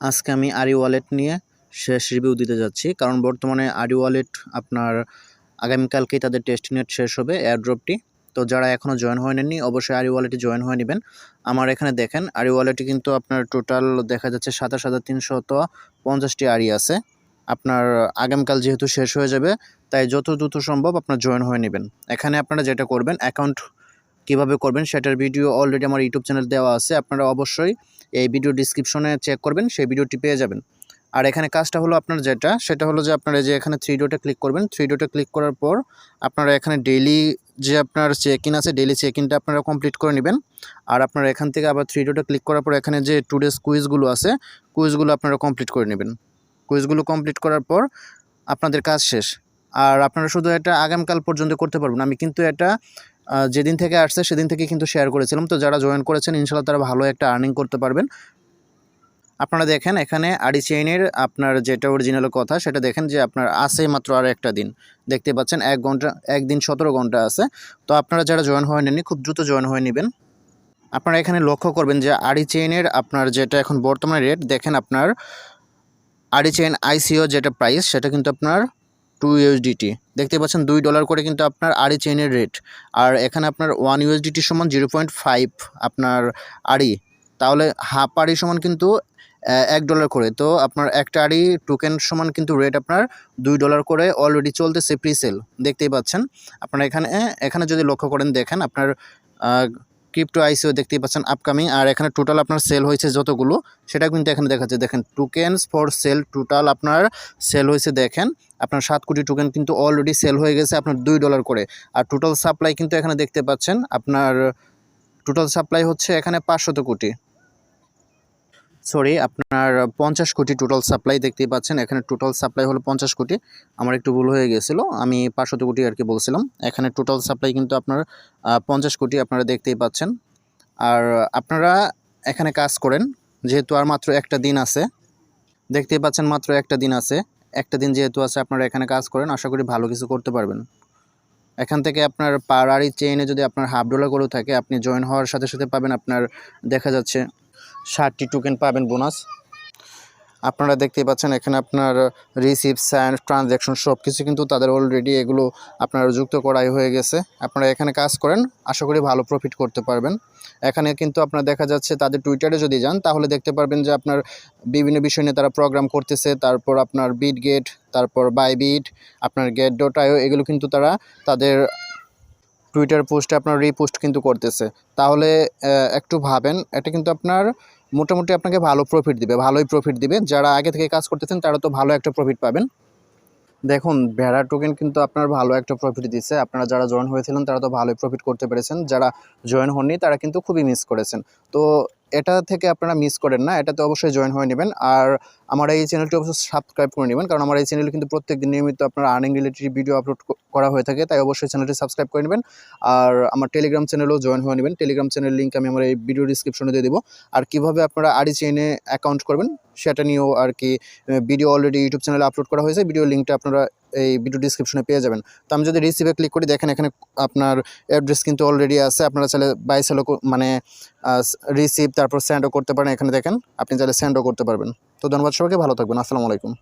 আজকে আমি আরি ওয়ালেট নিয়ে শেষ রিভিউ দিতে যাচ্ছি। কারণ বর্তমানে আরি ওয়ালেট আপনার আগামীকালকেই তাদের টেস্ট নেট শেষ হবে এয়ারড্রপটি তো যারা এখনও জয়েন হয়ে নেননি অবশ্যই আরি ওয়ালেটে জয়েন হয়ে নেবেন। আমার এখানে দেখেন আরি ওয়ালেটে কিন্তু আপনার টোটাল দেখা যাচ্ছে সাতাশ হাজার তিনশত পঞ্চাশটি আরি আছে। আপনার আগামীকাল যেহেতু শেষ হয়ে যাবে, তাই যত দ্রুত সম্ভব আপনার জয়েন হয়ে নেবেন। এখানে আপনারা যেটা করবেন অ্যাকাউন্ট কীভাবে করবেন সেটার ভিডিও অলরেডি আমার ইউটিউব চ্যানেল দেওয়া আছে, আপনারা অবশ্যই এই ভিডিও ডিসক্রিপশনে চেক করবেন, সেই ভিডিওটি পেয়ে যাবেন। আর এখানে কাজটা হলো আপনার যেটা, সেটা হলো যে আপনারা যে এখানে থ্রি ডোটে ক্লিক করবেন থ্রি ডোটে ক্লিক করার পর আপনারা এখানে ডেইলি যে আপনার চেক ইন আছে ডেইলি চেক ইনটা আপনারা কমপ্লিট করে নেবেন। আর আপনারা এখান থেকে আবার থ্রি ডোটে ক্লিক করার পর এখানে যে টু ডেজ কুইজগুলো আছে কুইজগুলো আপনারা কমপ্লিট করে নেবেন। কুইজগুলো কমপ্লিট করার পর আপনাদের কাজ শেষ। আর আপনারা শুধু এটা আগামীকাল পর্যন্ত করতে পারবেন, আমি কিন্তু এটা যেদিন থেকে আসছে সেদিন থেকে কিন্তু শেয়ার করেছিলাম। তো যারা জয়েন করেছেন ইনশাল্লাহ তারা ভালো একটা আর্নিং করতে পারবেন। আপনারা দেখেন এখানে আড়ি চেইনের আপনার যেটা অরিজিনাল কথা, সেটা দেখেন যে আপনার আছে মাত্র আর একটা দিন। দেখতে পাচ্ছেন, এক ঘণ্টা, একদিন সতেরো ঘণ্টা আছে। তো আপনারা যারা জয়েন হয়ে নেননি খুব দ্রুত জয়েন হয়ে নেবেন। আপনারা এখানে লক্ষ্য করবেন যে আড়ি চেইনের আপনার যেটা এখন বর্তমানে রেট দেখেন আপনার আড়ি চেইন আইসিও যেটা প্রাইস সেটা কিন্তু আপনার টু ইউএসডিটি দেখতে পাচ্ছেন, দুই ডলার করে কিন্তু আপনার আড়ি চেইনের রেট আর এখানে আপনার ওয়ান ইউএসডিটি সমান জিরো পয়েন্ট ফাইভ আপনার আড়ি। তাহলে হাফ আড়ি সমান কিন্তু এক ডলার করে। তো আপনার একটা আড়ি টোকেন সমান কিন্তু রেট আপনার দুই ডলার করে অলরেডি চলতেছে প্রি সেল দেখতেই পাচ্ছেন, আপনার এখানে এখানে যদি লক্ষ্য করেন, দেখেন আপনার ক্রিপ্টো আইসিও দেখতেই পাচ্ছেন আপকামিং আর এখানে টোটাল আপনার সেল হয়েছে যতগুলো সেটা কিন্তু এখানে দেখাচ্ছে। দেখেন টোকেনস ফর সেল টোটাল আপনার সেল হয়েছে, দেখেন, আপনার সাত কোটি টোকেন কিন্তু অলরেডি সেল হয়ে গেছে আপনার দুই ডলার করে। আর টোটাল সাপ্লাই কিন্তু এখানে দেখতে পাচ্ছেন, আপনার টোটাল সাপ্লাই হচ্ছে এখানে পাঁচশত কোটি। সরি আপনার পঞ্চাশ কোটি টোটাল সাপ্লাই দেখতেই পাচ্ছেন। এখানে টোটাল সাপ্লাই হলো পঞ্চাশ কোটি। আমার একটু ভুল হয়ে গেছিল। আমি পাঁচশত কোটি আর কি বলছিলাম। এখানে টোটাল সাপ্লাই কিন্তু আপনার পঞ্চাশ কোটি আপনারা দেখতেই পাচ্ছেন। আর আপনারা এখানে কাজ করেন, যেহেতু আর মাত্র একটা দিন আছে। দেখতেই পাচ্ছেন মাত্র একটা দিন আছে। একটা দিন যেহেতু আছে, আপনারা এখানে কাজ করেন। আশা করি ভালো কিছু করতে পারবেন। এখান থেকে আপনার আড়ি চেইনে যদি আপনার হাফ ডলার করেও থাকে, আপনি জয়েন হওয়ার সাথে সাথে পাবেন। আপনার দেখা যাচ্ছে ষাটটি টোকেন পাবেন বোনাস আপনারা দেখতেই পাচ্ছেন, এখানে আপনার রিসিভস অ্যান্ড ট্রানজ্যাকশন সব কিছু কিন্তু তাদের অলরেডি এগুলো আপনার যুক্ত করাই হয়ে গেছে। আপনারা এখানে কাজ করেন, আশা করি ভালো প্রফিট করতে পারবেন। এখানে কিন্তু আপনার দেখা যাচ্ছে, তাদের টুইটারে যদি যান, তাহলে দেখতে পারবেন যে আপনার বিভিন্ন বিষয় নিয়ে তারা প্রোগ্রাম করতেছে। তারপর আপনার বিট গেট তারপর বাই বিট আপনার গেট ডট আইও এগুলো কিন্তু তারা তাদের টুইটার পোস্টে আপনার রিপোস্ট কিন্তু করতেছে। তাহলে একটু ভাবেন, এটা কিন্তু আপনার মোটামুটি আপনাকে ভালো প্রফিট দিবে, ভালোই প্রফিট দিবে। যারা আগে থেকে কাজ করতেছেন, তারা তো ভালো একটা প্রফিট পাবেন। দেখুন ভেড়া টোকেন কিন্তু আপনার ভালো একটা প্রফিট দিচ্ছে আপনারা যারা জয়েন হয়েছিলেন, তারা তো ভালোই প্রফিট করতে পেরেছেন। যারা জয়েন হননি, তারা কিন্তু খুবই মিস করেছেন। তো এটা থেকে আপনারা মিস করেন না, এটাতে অবশ্যই জয়েন হয়ে নেবেন। আর আমার এই চ্যানেলটি অবশ্যই সাবস্ক্রাইব করে নেবেন, কারণ আমার এই চ্যানেলে কিন্তু প্রত্যেকদিন নিয়মিত আপনার আর্নিং রিলেটেড ভিডিও আপলোড করা হয়ে থাকে, তাই অবশ্যই চ্যানেলটি সাবস্ক্রাইব করে নেবেন। আর আমার টেলিগ্রাম চ্যানেলেও জয়েন হয়ে নেবেন টেলিগ্রাম চ্যানেল লিঙ্ক আমি আমার এই ভিডিও ডিসক্রিপশনে দিয়ে দেবো। আর কীভাবে আপনারা আড়ি চেইনে অ্যাকাউন্ট করবেন, সেটা নিয়েও আর কি ভিডিও অলরেডি ইউটিউব চ্যানেলে আপলোড করা হয়েছে ভিডিও লিঙ্কটা আপনারা এই ভিডিও ডিসক্রিপশনে পেয়ে যাবেন। তো আমি যদি রিসিভে ক্লিক করি, দেখেন এখানে আপনার অ্যাড্রেস কিন্তু অলরেডি আছে। আপনারা চাইলে বাই সেলও মানে রিসিভ তারপর সেন্ডও করতে পারেন। এখানে দেখেন, আপনি চাইলে সেন্ডও করতে পারবেন। তো ধন্যবাদ সবাইকে, ভালো থাকবেন। আসসালামু আলাইকুম।